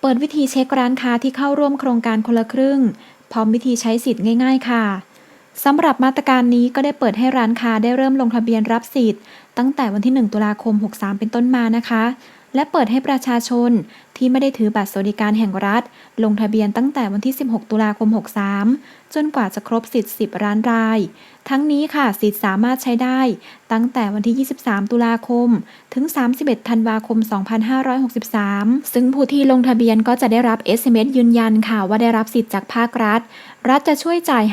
เปิดวิธีเช็คร้านค้าที่เข้าร่วมโครงการคนละครึ่ง พร้อมวิธีใช้สิทธิ์ง่าย ๆ ค่ะสำหรับมาตรการนี้ก็ได้เปิดให้ร้านค้าได้เริ่มลงทะเบียนรับสิทธิ์ ตั้งแต่วันที่ 1 ตุลาคม 63 เป็นต้นมานะคะ และเปิดให้ประชาชนที่ไม่ได้ถือบัตรสวัสดิการแห่งรัฐ ลงทะเบียนตั้งแต่วันที่ 16 ตุลาคม 63 จนกว่าจะครบสิทธิ์ 10 ร้านราย ทั้งนี้ค่ะสิทธิ์สามารถใช้ได้ ตั้งแต่วันที่ 23 ตุลาคม ถึง 31 ธันวาคม 2563 ซึ่งผู้ที่ลงทะเบียนก็จะได้รับ SMS ยืนยันค่ะว่าได้รับสิทธิ์จากภาครัฐ รัฐจะช่วยจ่าย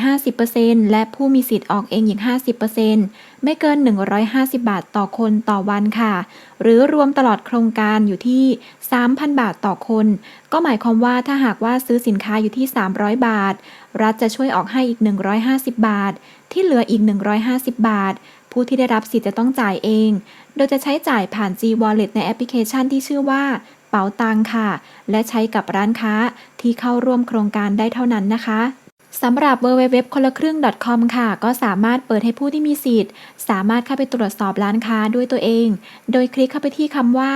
50%และผู้มีสิทธิ์ออกเองอีก 50%ไม่เกิน 150 บาทต่อคนต่อวันค่ะ หรือรวมตลอดโครงการอยู่ที่ 3,000 บาทต่อคน ก็หมายความว่าถ้าหากว่าซื้อสินค้าอยู่ที่ 300 บาท รัฐจะช่วยออกให้อีก 150 บาท ที่เหลืออีก 150 บาท ผู้ที่ได้รับสิทธิ์จะต้องจ่ายเอง โดยจะใช้จ่ายผ่าน G Wallet ในแอปพลิเคชันที่ชื่อว่า เป๋าตังค่ะ และใช้กับร้านค้าที่เข้าร่วมโครงการได้เท่านั้นนะคะ สำหรับ www คนละครึ่ง .com ค่ะ ก็สามารถเปิดให้ผู้ที่มีสิทธิ์ สามารถเข้าไปตรวจสอบร้านค้าด้วยตัวเอง โดยคลิกเข้าไปที่คำว่า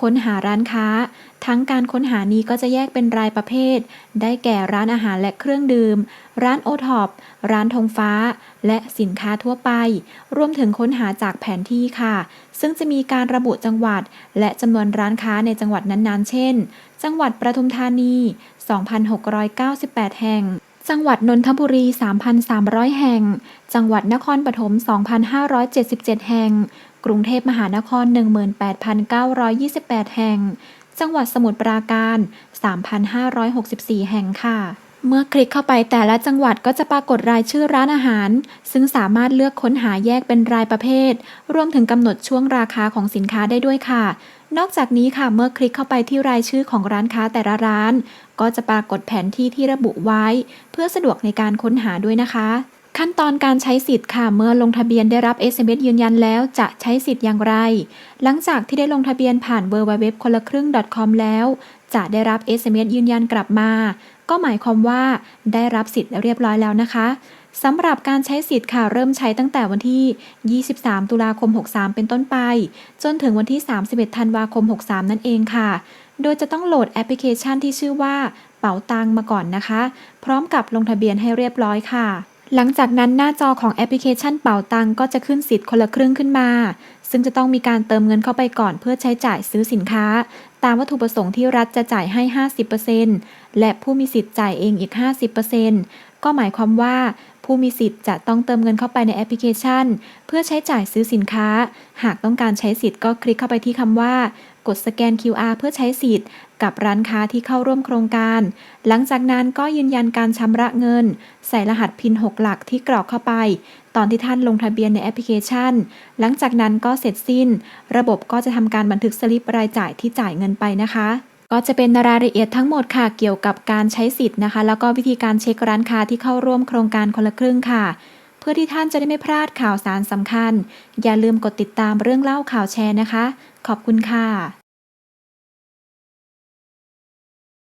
ค้นหาร้านค้า ทั้งการค้นหานี้ก็จะแยกเป็นรายประเภท ได้แก่ร้านอาหารและเครื่องดื่ม ร้านโอท็อปร้านธงฟ้า และสินค้าทั่วไป รวมถึงค้นหาจากแผนที่ค่ะ ซึ่งจะมีการระบุจังหวัด และจำนวนร้านค้าในจังหวัดนั้นๆ เช่น จังหวัดประทุมธานี 2,698 แห่ง จังหวัดนนทบุรี 3,300 แห่ง จังหวัดนครปฐม 2,577 แห่ง กรุงเทพมหานคร 18,928 แห่ง จังหวัดสมุทรปราการ 3,564 แห่งค่ะเมื่อคลิกเข้าไปแต่ละจังหวัดก็จะปรากฏรายชื่อร้านอาหาร ซึ่งสามารถเลือกค้นหาแยกเป็นรายประเภท รวมถึงกำหนดช่วงราคาของสินค้าได้ด้วยค่ะ นอกจากนี้ค่ะเมื่อคลิกเข้าไปที่รายชื่อของร้านค้าแต่ละร้าน ก็จะปรากฏแผนที่ที่ระบุไว้ เพื่อสะดวกในการค้นหาด้วยนะคะ ขั้นตอนการใช้สิทธิ์ค่ะ เมื่อลงทะเบียนได้รับ SMS ยืนยันแล้วจะใช้สิทธิ์อย่างไร หลังจากที่ได้ลงทะเบียนผ่าน www คนละครึ่ง .com แล้ว จะได้รับ SMS ยืนยันกลับมา ก็หมายความว่าได้รับสิทธิ์เรียบร้อยแล้วนะคะสำหรับการใช้สิทธิ์ค่ะเริ่มใช้ตั้งแต่วันที่ 23 ตุลาคม 63 เป็นต้นไป จนถึงวันที่ 31 ธันวาคม 63 นั่นเองค่ะ โดยจะต้องโหลดแอปพลิเคชันที่ชื่อว่าเป๋าตังมาก่อนนะคะ พร้อมกับลงทะเบียนให้เรียบร้อยค่ะ หลังจากนั้นหน้าจอของแอปพลิเคชันเป๋าตังก็จะขึ้นสิทธิ์คนละครึ่งขึ้นมา ซึ่งจะต้องมีการเติมเงินเข้าไปก่อนเพื่อใช้จ่ายซื้อสินค้า ตามวัตถุประสงค์ที่รัฐจะจ่ายให้ 50%และผู้มีสิทธิ์จ่ายเองอีก 50%ก็หมายความว่าผู้มีสิทธิ์จะต้องเติมเงินเข้าไปในแอปพลิเคชัน เพื่อใช้จ่ายซื้อสินค้า หากต้องการใช้สิทธิ์ก็คลิกเข้าไปที่คำว่า กดสแกน QR เพื่อใช้สิทธิ์ กับร้านค้าที่เข้าร่วมโครงการ หลังจากนั้นก็ยืนยันการชำระเงิน ใส่รหัสพิน 6 หลักที่กรอกเข้าไป ตอนที่ท่านลงทะเบียนในแอปพลิเคชัน หลังจากนั้นก็เสร็จสิ้น ระบบก็จะทำการบันทึกสลิปรายจ่ายที่จ่ายเงินไปนะคะก็จะเป็นรายละเอียดทั้งหมดค่ะเกี่ยวกับการใช้สิทธิ์นะคะ แล้วก็วิธีการเช็คร้านค้าที่เข้าร่วมโครงการคนละครึ่งค่ะ เพื่อที่ท่านจะได้ไม่พลาดข่าวสารสำคัญ อย่าลืมกดติดตามเรื่องเล่าข่าวแชร์นะคะ ขอบคุณค่ะ